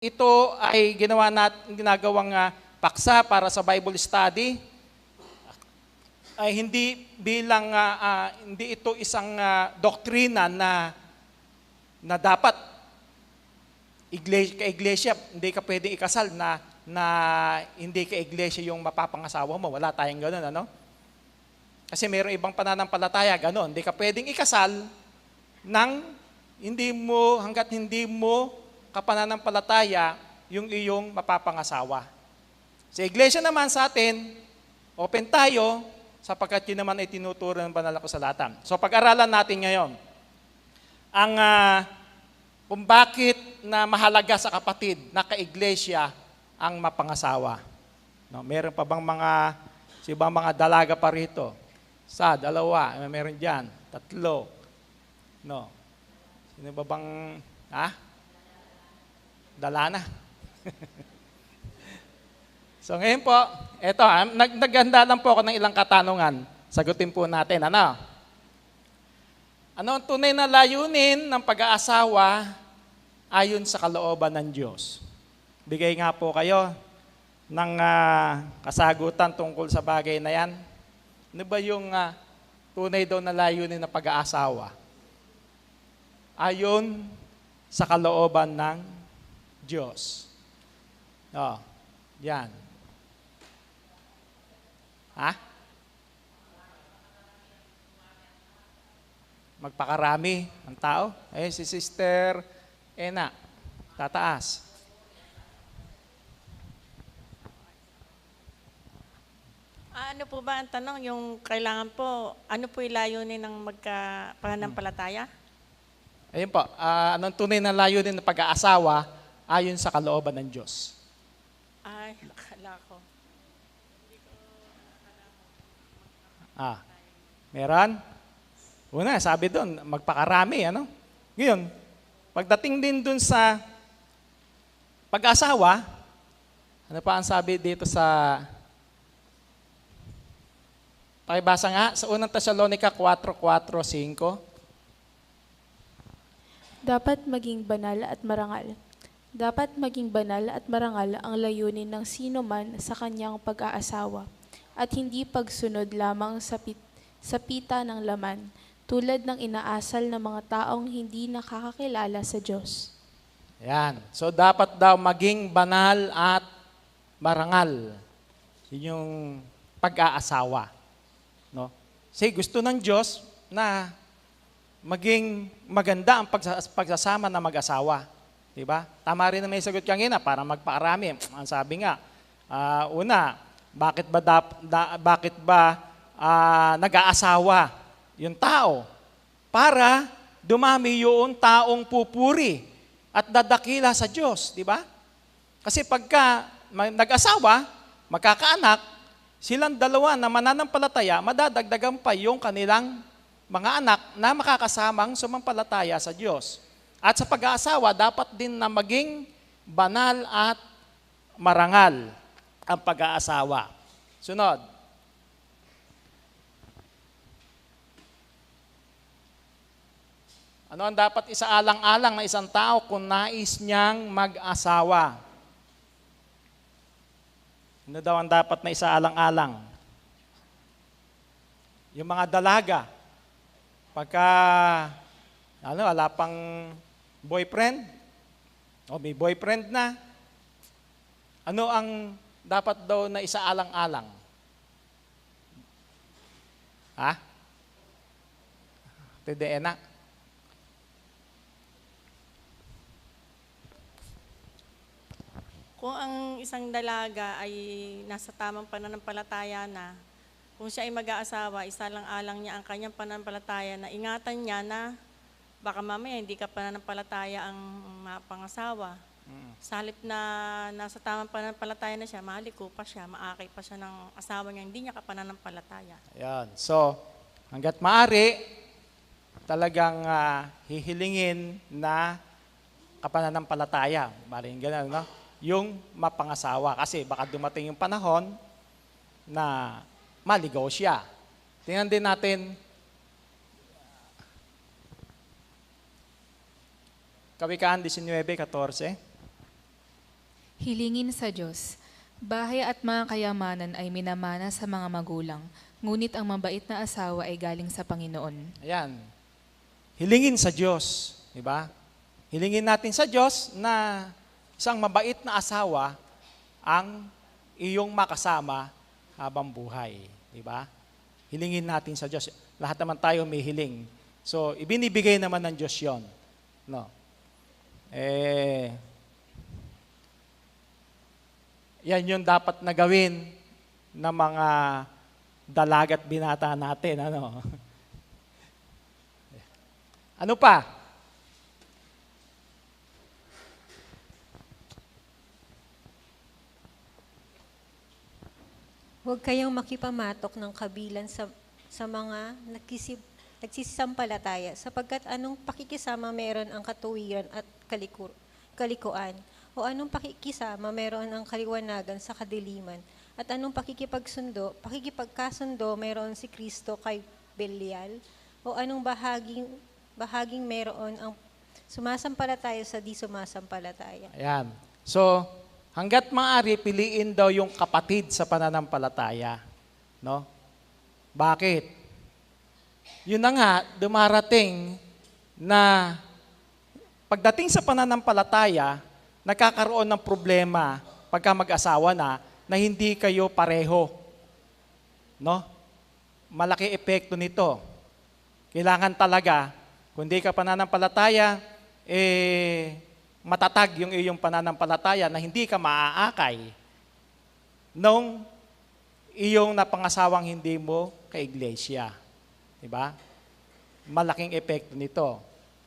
Ito ay ginawa nat ginagawang ah, paksa para sa Bible study. Ay hindi bilang ah, ah, hindi ito isang ah, doktrina na na dapat iglesia, ka-iglesia, hindi ka pwedeng ikasal na na hindi ka iglesia yung mapapangasawa mo. Wala tayong ganun, ano? Kasi mayroong ibang pananampalataya, ganun. Hindi ka pwedeng ikasal nang hindi mo, hanggat hindi mo kapananampalataya yung iyong mapapangasawa. Sa iglesia naman sa atin, open tayo sapagkat yun naman ay tinuturo ng banal na kasalatan. So pag-aralan natin ngayon, ang ah, kung bakit na mahalaga sa kapatid na kaiglesia ang mapangasawa. No, meron pa bang mga si bang mga dalaga pa rito? Sa dalawa, meron diyan, tatlo. No. Sino ba bang ha? Dala na. so ngayon po, eto, nag naghanda lang po ako ng ilang katanungan. Sagutin po natin, ano? Ano ang tunay na layunin ng pag-aasawa ayon sa kalooban ng Diyos? Bigay nga po kayo ng ah, kasagutan tungkol sa bagay na yan. Ano ba yung ah, tunay daw na layunin ng pag-aasawa? Ayon sa kalooban ng Diyos. Oh, yan. Ha? magpakarami ang tao. Eh, si Sister Ena, tataas. Ah, Ano po ba ang tanong? Yung kailangan po, ano po yung layunin ng magka pananampalataya? Ayun po, ah, anong tunay na layunin ng pag-aasawa ayon sa kalooban ng Diyos? Ay, akala ko. Ah, meron? Una, sabi doon, magpakarami, ano? Ngayon, pagdating din doon sa pag-asawa, ano pa ang sabi dito sa Pakibasa nga, sa unang Thessalonica 4.4.5. Dapat maging banal at marangal. Dapat maging banal at marangal ang layunin ng sino man sa kanyang pag-aasawa at hindi pagsunod lamang sa, pit, sa pita ng laman tulad ng inaasal ng mga taong hindi nakakakilala sa Diyos. Yan. So dapat daw maging banal at marangal. Yun yung pag-aasawa. No? Kasi gusto ng Diyos na maging maganda ang pagsas- pagsasama ng mag-asawa. Di ba? Tama rin na may sagot kanina para magpakarami. Ang sabi nga, ah, una, bakit ba dap- da- bakit ba ah, nag-aasawa yung tao? Para dumami yung taong pupuri at dadakila sa Diyos, di ba? Kasi pagka nag-asawa, magkakaanak, silang dalawa na mananampalataya, madadagdagan pa yung kanilang mga anak na makakasamang sumampalataya sa Diyos. At sa pag-aasawa, dapat din na maging banal at marangal ang pag-aasawa. Sunod. Ano ang dapat isaalang-alang na isang tao kung nais niyang mag-asawa? Ano daw ang dapat na isaalang-alang? Yung mga dalaga, pagka ano, wala pang boyfriend, o may boyfriend na, ano ang dapat daw na isaalang-alang? Ha? Tede na. Kung ang isang dalaga ay nasa tamang pananampalataya na, kung siya ay mag-aasawa, isa lang alang niya ang kanyang pananampalataya na ingatan niya na baka mamaya hindi ka pananampalataya ang mapangasawa. Sa halip na nasa tamang pananampalataya na siya, maliko pa siya, maakay pa siya ng asawa niya, hindi niya ka pananampalataya. Ayan. So, hanggat maaari, talagang ah, hihilingin na kapananampalataya. Maring ganun, no? Yung mapangasawa. Kasi baka dumating yung panahon na maligaw siya. Tingnan din natin, Kawikaan 19.14. Hilingin sa Diyos. Bahay at mga kayamanan ay minamana sa mga magulang, ngunit ang mabait na asawa ay galing sa Panginoon. Ayan. Hilingin sa Diyos. Di ba? Hilingin natin sa Diyos na isang mabait na asawa ang iyong makasama habang buhay. Di ba? Hilingin natin sa Diyos. Lahat naman tayo may hiling. So, ibinibigay naman ng Diyos yon. No? Eh, yan yung dapat na gawin ng mga dalagat binata natin. Ano? Ano pa? Huwag kayong makipamatok ng kabilan sa, sa mga nagkisip, nagsisisampalataya sapagkat anong pakikisama meron ang katuwiran at kaliku, kalikuan o anong pakikisama meron ang kaliwanagan sa kadiliman at anong pakikipagsundo, pakikipagkasundo meron si Kristo kay Belial o anong bahaging bahaging meron ang sumasampalataya sa di sumasampalataya. Ayan. So, hanggat maaari, piliin daw yung kapatid sa pananampalataya. No? Bakit? Yun na nga, dumarating na pagdating sa pananampalataya, nagkakaroon ng problema pagka mag-asawa na na hindi kayo pareho. No? Malaki epekto nito. Kailangan talaga, kung di ka pananampalataya, eh, matatag yung iyong pananampalataya na hindi ka maaakay nung iyong napangasawang hindi mo ka-iglesia. Diba? Malaking epekto nito.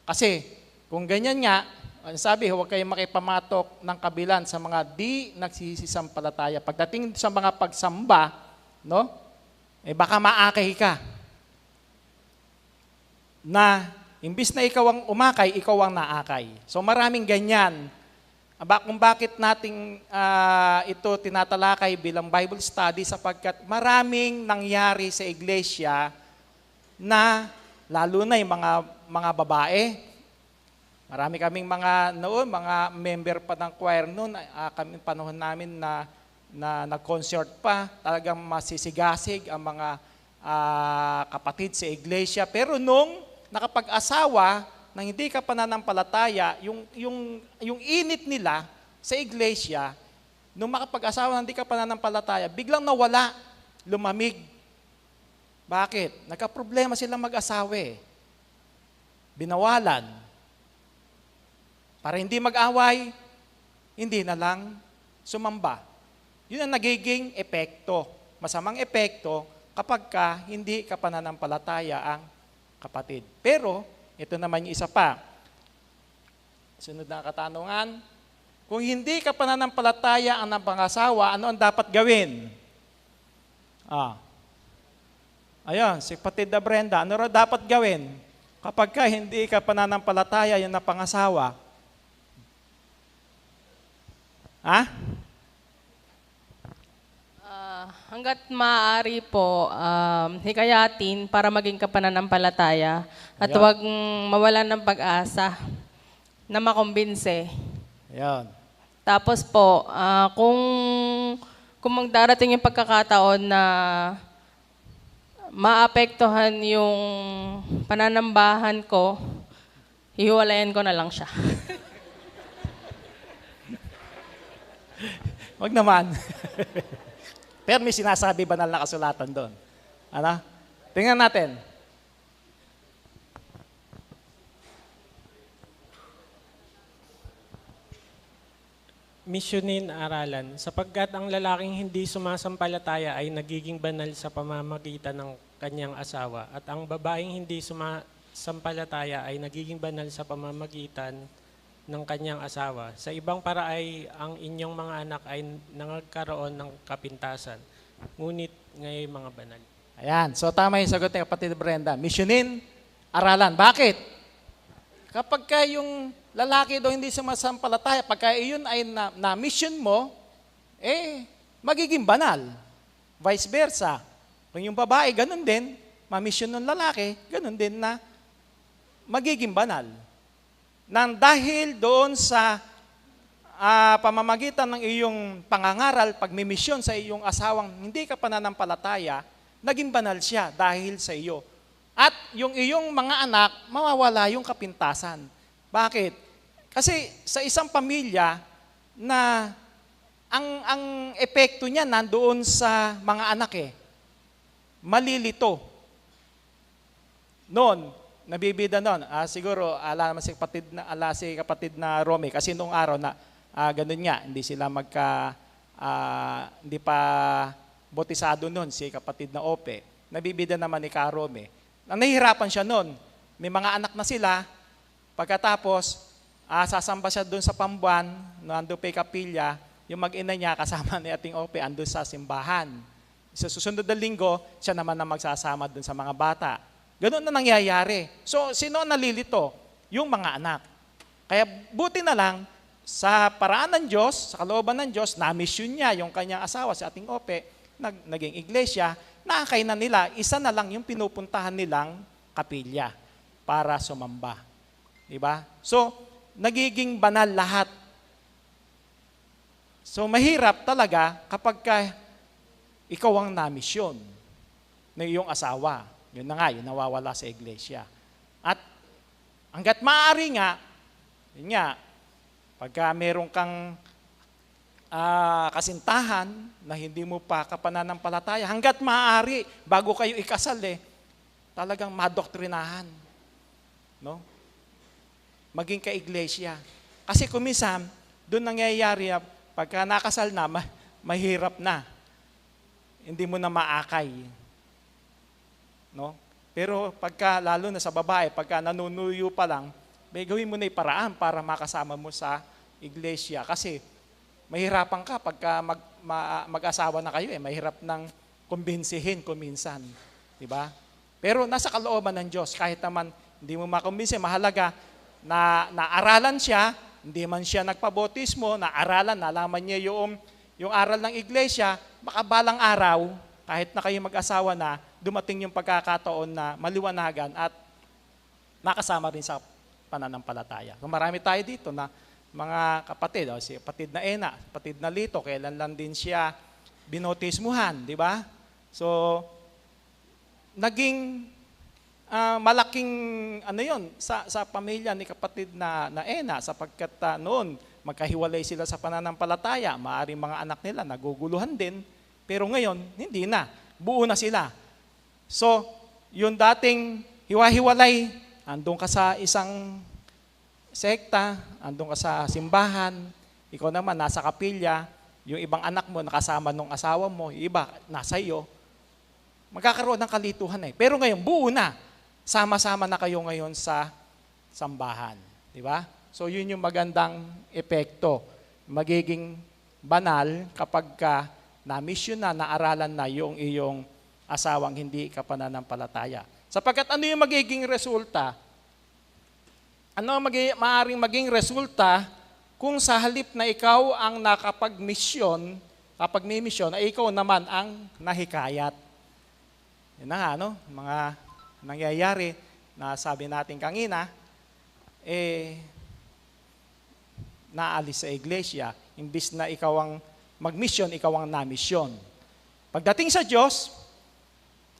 Kasi, kung ganyan nga, ang sabi, huwag kayong makipamatok ng kabilan sa mga di nagsisisampalataya. Pagdating sa mga pagsamba, no? Eh baka maakay ka. Na imbis na ikaw ang umakay, ikaw ang naakay. So maraming ganyan. Aba, kung bakit nating ah, ito tinatalakay bilang Bible study sapagkat maraming nangyari sa iglesia na lalo na yung mga mga babae. Marami kaming mga noon, mga member pa ng choir noon, ah, kami panahon namin na na nag-concert pa, talagang masisigasig ang mga ah, kapatid sa iglesia. Pero nung nakapag-asawa, nang hindi ka pananampalataya, yung, yung, yung init nila sa iglesia, nung makapag-asawa hindi ka pananampalataya, biglang nawala, lumamig. Bakit? Nagka-problema silang mag-asawa eh. Binawalan. Para hindi mag-away, hindi na lang sumamba. Yun ang nagiging epekto. Masamang epekto kapag ka hindi ka pananampalataya ang kapatid. Pero, ito naman yung isa pa. Sunod na katanungan. Kung hindi ka pananampalataya ang napangasawa, ano ang dapat gawin? Ah. Ayun, si Patid na Brenda, ano raw dapat gawin? Kapag ka hindi ka pananampalataya yung napangasawa, ha? Ah, hanggat maaari po, um, hikayatin para maging kapananampalataya at Ayan. huwag mawalan ng pag-asa na makumbinse. Ayun. Tapos po, ah, kung, kung magdarating yung pagkakataon na maapektuhan yung pananambahan ko, hiwalayan ko na lang siya. Wag naman. Pero may sinasabi banal na kasulatan doon. Ano? Tingnan natin. misyonin aralan sapagkat ang lalaking hindi sumasampalataya ay nagiging banal sa pamamagitan ng kanyang asawa at ang babaeng hindi sumasampalataya ay nagiging banal sa pamamagitan ng kanyang asawa. Sa ibang para ay ang inyong mga anak ay nangagkaroon ng kapintasan, ngunit ngayon mga banal. Ayan. So tama yung sagot ni kapatid Brenda. Missionin, aralan. Bakit? Kapag ka yung lalaki daw hindi sumasampalataya, pagka iyon ay na, na mission mo, eh, magiging banal. Vice versa. Kung yung babae, ganun din, ma-mission ng lalaki, ganun din na magiging banal. Nang dahil doon sa ah, pamamagitan ng iyong pangangaral, pagmimisyon sa iyong asawang hindi ka pananampalataya, naging banal siya dahil sa iyo. At yung iyong mga anak, mawawala yung kapintasan. Bakit? Kasi sa isang pamilya na ang ang epekto niya nandoon sa mga anak eh. Malilito. Noon, nabibida noon. Ah, siguro ala si kapatid na ala si kapatid na Romy kasi nung araw na ah, ganun nga, hindi sila magka ah, hindi pa botisado noon si kapatid na Ope. Nabibida naman ni Ka Romy. Na nahihirapan siya noon. May mga anak na sila. Pagkatapos, ah, sasamba siya doon sa Pambuan, nando pa kapilya, yung mag-ina niya kasama ni Ating Ope andun sa simbahan. Sa susunod na linggo, siya naman na magsasama doon sa mga bata. Ganun na nangyayari. So, sino ang nalilito? Yung mga anak. Kaya buti na lang, sa paraan ng Diyos, sa kalooban ng Diyos, na-mission niya yung kanyang asawa, si ating Ope, nag, naging iglesia, nakakay na nila, isa na lang yung pinupuntahan nilang kapilya para sumamba. Diba? So, nagiging banal lahat. So, mahirap talaga kapag ka ikaw ang namisyon ng iyong asawa. Yun na nga, yun nawawala sa iglesia. At hanggat maaari nga, yun nga, pagka meron kang ah, kasintahan na hindi mo pa kapananampalataya, hanggat maaari, bago kayo ikasal eh, talagang madoktrinahan. No? Maging ka-iglesia. Kasi kuminsan, doon nangyayari, ah, pagka nakasal na, ma- mahirap na. Hindi mo na maakay. No? Pero pagka, lalo na sa babae, pagka nanunuyo pa lang, may gawin mo na yung para makasama mo sa iglesia. Kasi mahirapan ka pagka mag, ma- mag-asawa na kayo eh. Mahirap nang kumbinsihin kuminsan. Di ba? Pero nasa kalooban ng Diyos, kahit naman hindi mo makumbinsi, mahalaga na naaralan siya, hindi man siya nagpabotismo, naaralan, nalaman niya yung, yung aral ng iglesia, baka balang araw, kahit na kayo mag-asawa na, dumating yung pagkakataon na maliwanagan at makasama rin sa pananampalataya. Kung marami tayo dito na mga kapatid, o, si kapatid na Ena, kapatid na Lito, kailan lang din siya binotismuhan, di ba? So, naging ah, malaking ano yon sa sa pamilya ni kapatid na na Ena sapagkat ah, noon magkahiwalay sila sa pananampalataya, maaring mga anak nila naguguluhan din, pero ngayon hindi na. Buo na sila. So, yung dating hiwa-hiwalay, andun ka sa isang sekta, andun ka sa simbahan, ikaw naman nasa kapilya, yung ibang anak mo nakasama nung asawa mo, yung iba nasa iyo, magkakaroon ng kalituhan eh. Pero ngayon, buo na. Sama-sama na kayo ngayon sa sambahan. Di ba? So yun yung magandang epekto. Magiging banal kapag ka na-mission na, naaralan na yung iyong asawang hindi ka pananampalataya. Sapagkat ano yung magiging resulta? Ano ang magi- maaaring maging resulta kung sa halip na ikaw ang nakapag-mission, kapag may mission, ay ikaw naman ang nahikayat. Yun na nga, no? Mga nangyayari na sabi natin kanina, eh, naalis sa iglesia, imbis na ikaw ang mag-mission, ikaw ang na-mission. Pagdating sa Diyos,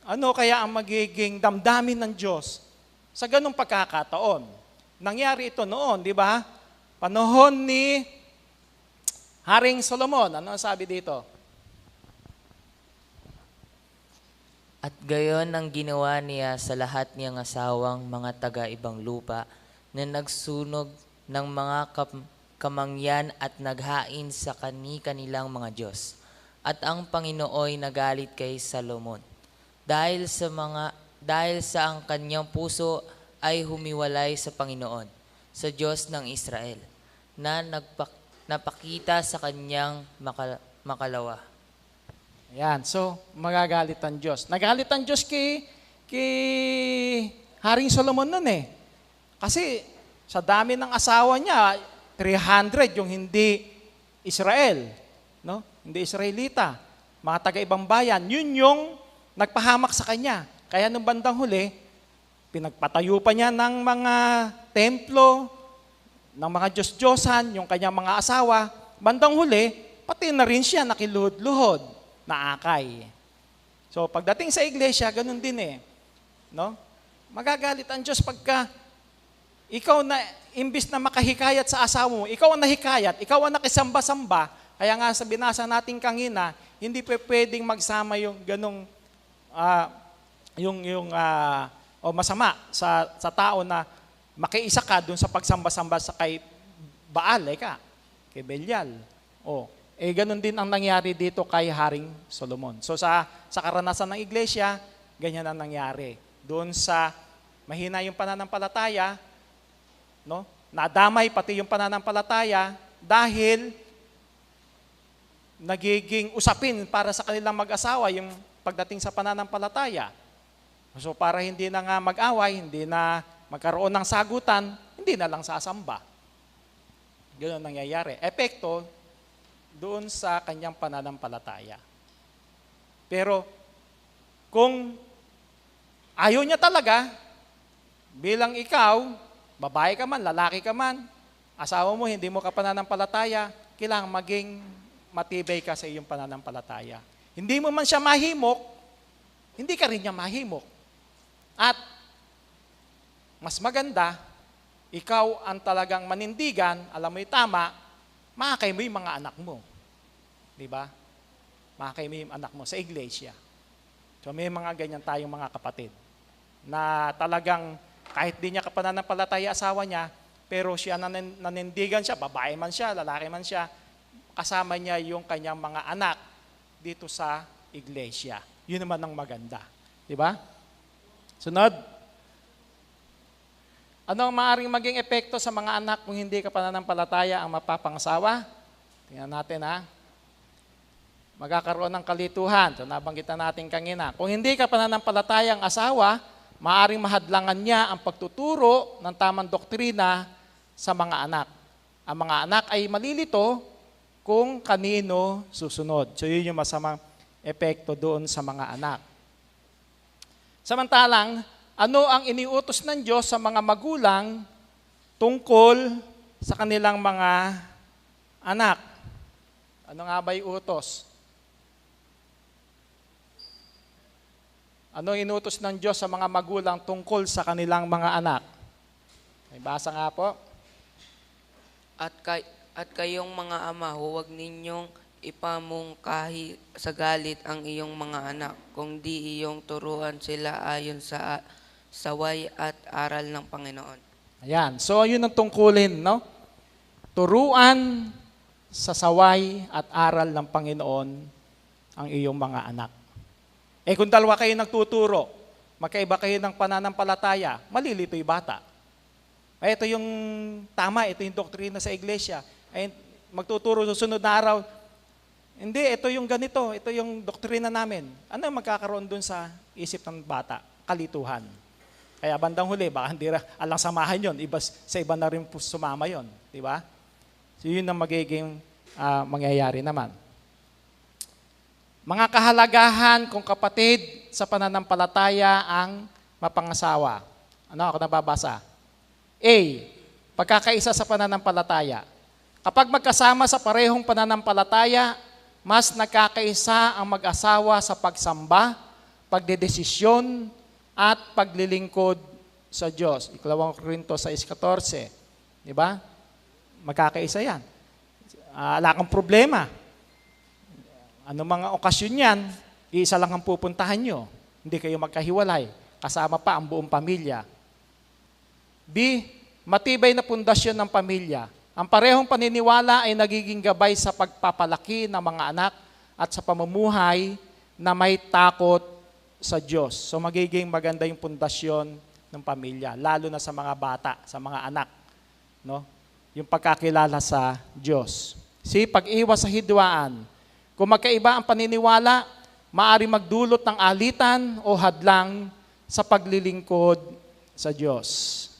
ano kaya ang magiging damdamin ng Diyos sa ganung pagkakataon? Nangyari ito noon, di ba? Panahon ni Haring Solomon. Ano ang sabi dito? At gayon ang ginawa niya sa lahat niyang asawang mga taga-ibang lupa na nagsunog ng mga kam- kamangyan at naghain sa kani-kanilang mga Diyos. At ang Panginooy nagalit kay Salomon dahil sa mga dahil sa ang kanyang puso ay humiwalay sa Panginoon, sa Diyos ng Israel, na nagpak- napakita sa kanyang makal- makalawa. Ayan, so magagalit ang Diyos. Nagalit ang Diyos kay, kay Haring Solomon nun eh. Kasi sa dami ng asawa niya, 300 yung hindi Israel, no? Hindi Israelita, mga taga-ibang bayan. Yun yung nagpahamak sa kanya. Kaya nung bandang huli, pinagpatayo pa niya ng mga templo, ng mga Diyos-Diyosan, yung kanyang mga asawa, bandang huli, pati na rin siya nakiluhod-luhod na akay. So pagdating sa iglesia, ganun din eh. No? Magagalit ang Diyos pagka ikaw na, imbis na makahikayat sa asawa mo, ikaw ang nahikayat, ikaw ang nakisamba-samba, kaya nga sa binasa nating kangina, hindi pa pwedeng magsama yung ganong, ah, yung, yung, ah, o masama sa, sa tao na makiisa ka dun sa pagsamba-samba sa kay Baal, eh ka, kay Belial. O, eh ganun din ang nangyari dito kay Haring Solomon. So sa, sa karanasan ng iglesia, ganyan ang nangyari. Doon sa mahina yung pananampalataya, no? Nadamay pati yung pananampalataya dahil nagiging usapin para sa kanilang mag-asawa yung pagdating sa pananampalataya. So para hindi na nga mag-away, hindi na magkaroon ng sagutan, hindi na lang sasamba. Ganun ang nangyayari. Epekto doon sa kanyang pananampalataya. Pero kung ayaw niya talaga, bilang ikaw, babae ka man, lalaki ka man, asawa mo, hindi mo ka pananampalataya, kailangan maging matibay ka sa iyong pananampalataya. Hindi mo man siya mahimok, hindi ka rin niya mahimok. At mas maganda, ikaw ang talagang manindigan, alam mo yung tama, makakay mo yung mga anak mo. Di ba? Makakay mo yung anak mo sa iglesia. So may mga ganyan tayong mga kapatid na talagang kahit di niya kapananampalataya asawa niya, pero siya nanin- nanindigan siya, babae man siya, lalaki man siya, kasama niya yung kanyang mga anak dito sa iglesia. Yun naman ang maganda. Di ba? Sunod. Ano ang maaaring maging epekto sa mga anak kung hindi ka pananampalataya ang mapapangasawa? Tingnan natin ha. Magkakaroon ng kalituhan. So nabanggitan natin kanina. Kung hindi ka pananampalataya ang asawa, maaaring mahadlangan niya ang pagtuturo ng tamang doktrina sa mga anak. Ang mga anak ay malilito kung kanino susunod. So yun yung masamang epekto doon sa mga anak. Samantalang, ano ang iniutos ng Diyos sa mga magulang tungkol sa kanilang mga anak? Ano nga ba yung utos? Ano inutos ng Diyos sa mga magulang tungkol sa kanilang mga anak? May basa nga po. At, kay, at kayong mga ama, huwag ninyong ipamungkahi sa galit ang iyong mga anak, kung di iyong turuan sila ayon sa saway at aral ng Panginoon. Ayan. So, yun ang tungkulin, no? Turuan sa saway at aral ng Panginoon ang iyong mga anak. Eh kung dalawa kayo nagtuturo, magkaiba kayo ng pananampalataya, malilito yung bata. Eh, ito yung tama, ito yung doktrina sa iglesia. Eh, magtuturo sa sunod na araw, hindi, ito yung ganito, ito yung doktrina namin. Ano yung magkakaroon dun sa isip ng bata? Kalituhan. Kaya bandang huli, baka hindi alang samahan yon, iba, sa iba na rin po sumama yon, di ba? So yun ang magiging ah, mangyayari naman. Mga kahalagahan kung kapatid sa pananampalataya ang mapangasawa. Ano ako nababasa? A. Pagkakaisa sa pananampalataya. Kapag magkasama sa parehong pananampalataya, mas nakakaisa ang mag-asawa sa pagsamba, pagdedesisyon, at paglilingkod sa Diyos. Ikalawang Korinto 6.14. Di ba? Magkakaisa yan. Ah, wala kang problema. Ano mga okasyon yan, iisa lang ang pupuntahan nyo. Hindi kayo magkahiwalay. Kasama pa ang buong pamilya. B, matibay na pundasyon ng pamilya. Ang parehong paniniwala ay nagiging gabay sa pagpapalaki ng mga anak at sa pamumuhay na may takot sa Diyos. So magiging maganda yung pundasyon ng pamilya, lalo na sa mga bata, sa mga anak. No? Yung pagkakilala sa Diyos. Si pag-iwas sa hidwaan. Kung magkaiba ang paniniwala, maari magdulot ng alitan o hadlang sa paglilingkod sa Diyos.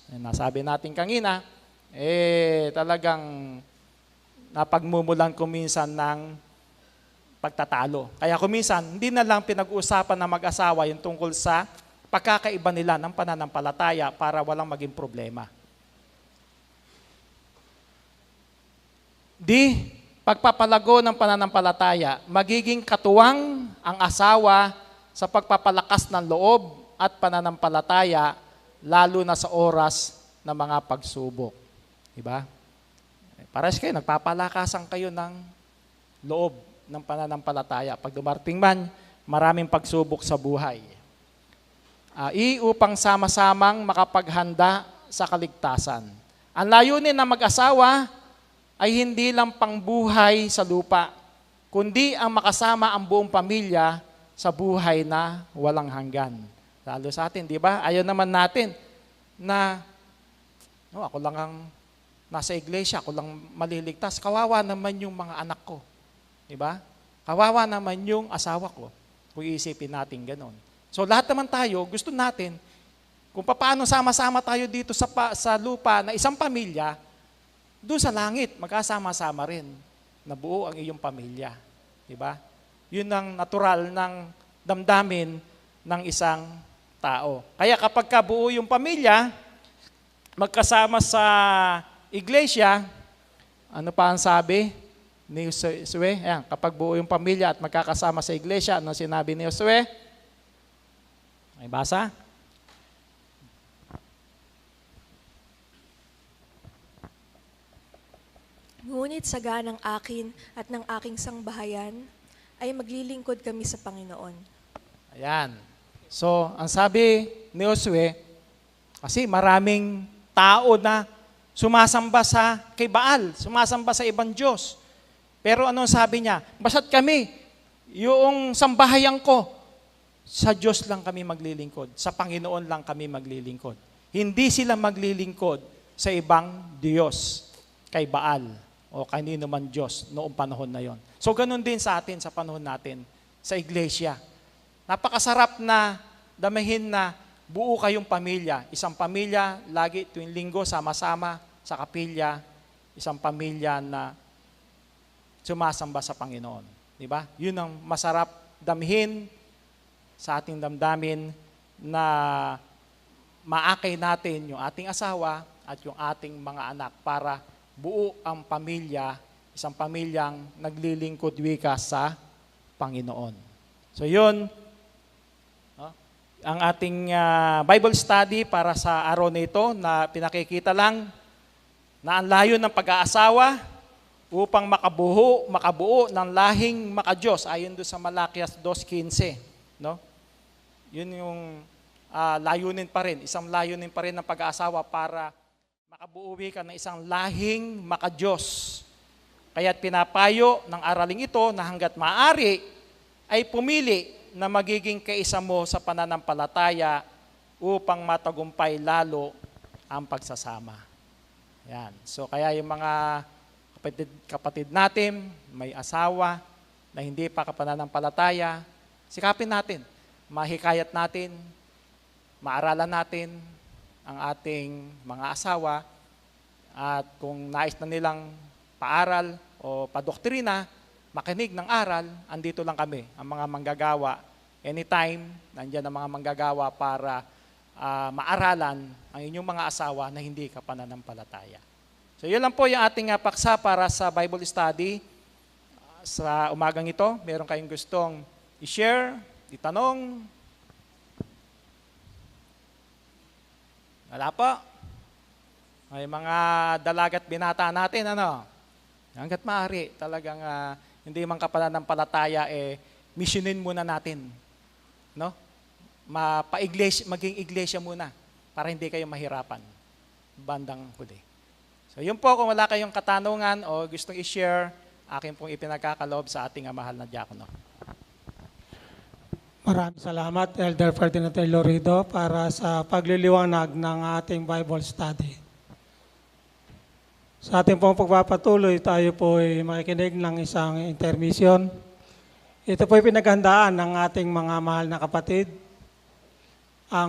Nasabi natin kanina, eh talagang napagmumulan ko minsan ng pagtatalo. Kaya kuminsan, hindi na lang pinag-uusapan ng mag-asawa yung tungkol sa pagkakaiba nila ng pananampalataya para walang maging problema. di pagpapalago ng pananampalataya, magiging katuwang ang asawa sa pagpapalakas ng loob at pananampalataya, lalo na sa oras ng mga pagsubok. Diba? Pares kayo, nagpapalakasan kayo ng loob ng pananampalataya. Pag dumarting man, maraming pagsubok sa buhay. Ah, i upang sama-samang makapaghanda sa kaligtasan. Ang layunin ng mag-asawa ay hindi lang pangbuhay sa lupa, kundi ang makasama ang buong pamilya sa buhay na walang hanggan. Lalo sa atin, di ba? Ayaw naman natin na no, ako lang ang nasa iglesia, ako lang maliligtas. Kawawa naman yung mga anak ko. Di ba? Kawawa naman yung asawa ko. Kung iisipin natin ganon. So lahat naman tayo, gusto natin, kung paano sama-sama tayo dito sa, pa, sa lupa na isang pamilya, doon sa langit, magkasama-sama rin na buo ang iyong pamilya. Di ba? Yun ang natural ng damdamin ng isang tao. Kaya kapag kabuo yung pamilya, magkasama sa iglesia, ano pa ang sabi ni Josue? Ayan, kapag buo yung pamilya at magkakasama sa iglesia, ano sinabi ni Josue? May basa? Ngunit sa ganang akin at ng aking sangbahayan ay maglilingkod kami sa Panginoon. Ayan. So, ang sabi ni Josue, kasi maraming tao na sumasamba sa kay Baal, sumasamba sa ibang Diyos. Pero anong sabi niya? Basta't kami, yung sambahayan ko, sa Diyos lang kami maglilingkod. Sa Panginoon lang kami maglilingkod. Hindi sila maglilingkod sa ibang Diyos, kay Baal o kanino man Diyos noong panahon na yon. So ganun din sa atin sa panahon natin sa iglesia. Napakasarap na damahin na buo kayong pamilya. Isang pamilya, lagi tuwing linggo, sama-sama sa kapilya. Isang pamilya na sumasamba sa Panginoon. Di ba? Yun ang masarap damhin sa ating damdamin na maakay natin yung ating asawa at yung ating mga anak para buo ang pamilya, isang pamilyang naglilingkod wika sa Panginoon. So yun, ang ating ah, Bible study para sa araw na ito na pinakikita lang na ang layo ng pag-aasawa upang makabuo, makabuo ng lahing makadiyos ayon doon sa Malakias 2.15. No? Yun yung ah, layunin pa rin, isang layunin pa rin ng pag-aasawa para makabuuwi ka ng isang lahing makadiyos. Kaya't pinapayo ng araling ito na hanggat maaari ay pumili na magiging kaisa mo sa pananampalataya upang matagumpay lalo ang pagsasama. Yan. So kaya yung mga kapatid, kapatid natin, may asawa na hindi pa kapananampalataya, sikapin natin, mahikayat natin, maaralan natin ang ating mga asawa at kung nais na nilang paaral o padoktrina, makinig ng aral, andito lang kami, ang mga manggagawa. Anytime, nandiyan ang mga manggagawa para ah, maaralan ang inyong mga asawa na hindi ka pananampalataya. So yun lang po yung ating ah, paksa para sa Bible study Ah, sa umagang ito. Meron kayong gustong i-share, itanong, Wala po. May mga dalagat binata natin, ano? Hanggat maaari, talagang ah, hindi man kapananampalataya, eh, missionin muna natin. No? Mapa-iglesia, maging iglesia muna para hindi kayo mahirapan bandang huli. So yun po, kung wala kayong katanungan o gustong i-share, akin pong ipinagkakaloob sa ating ah, mahal na diakono. Maraming salamat, Elder Ferdinand Lorido, para sa pagliliwanag ng ating Bible study. Sa ating pong pagpapatuloy, tayo po ay makikinig ng isang intermission. Ito po ay pinaghandaan ng ating mga mahal na kapatid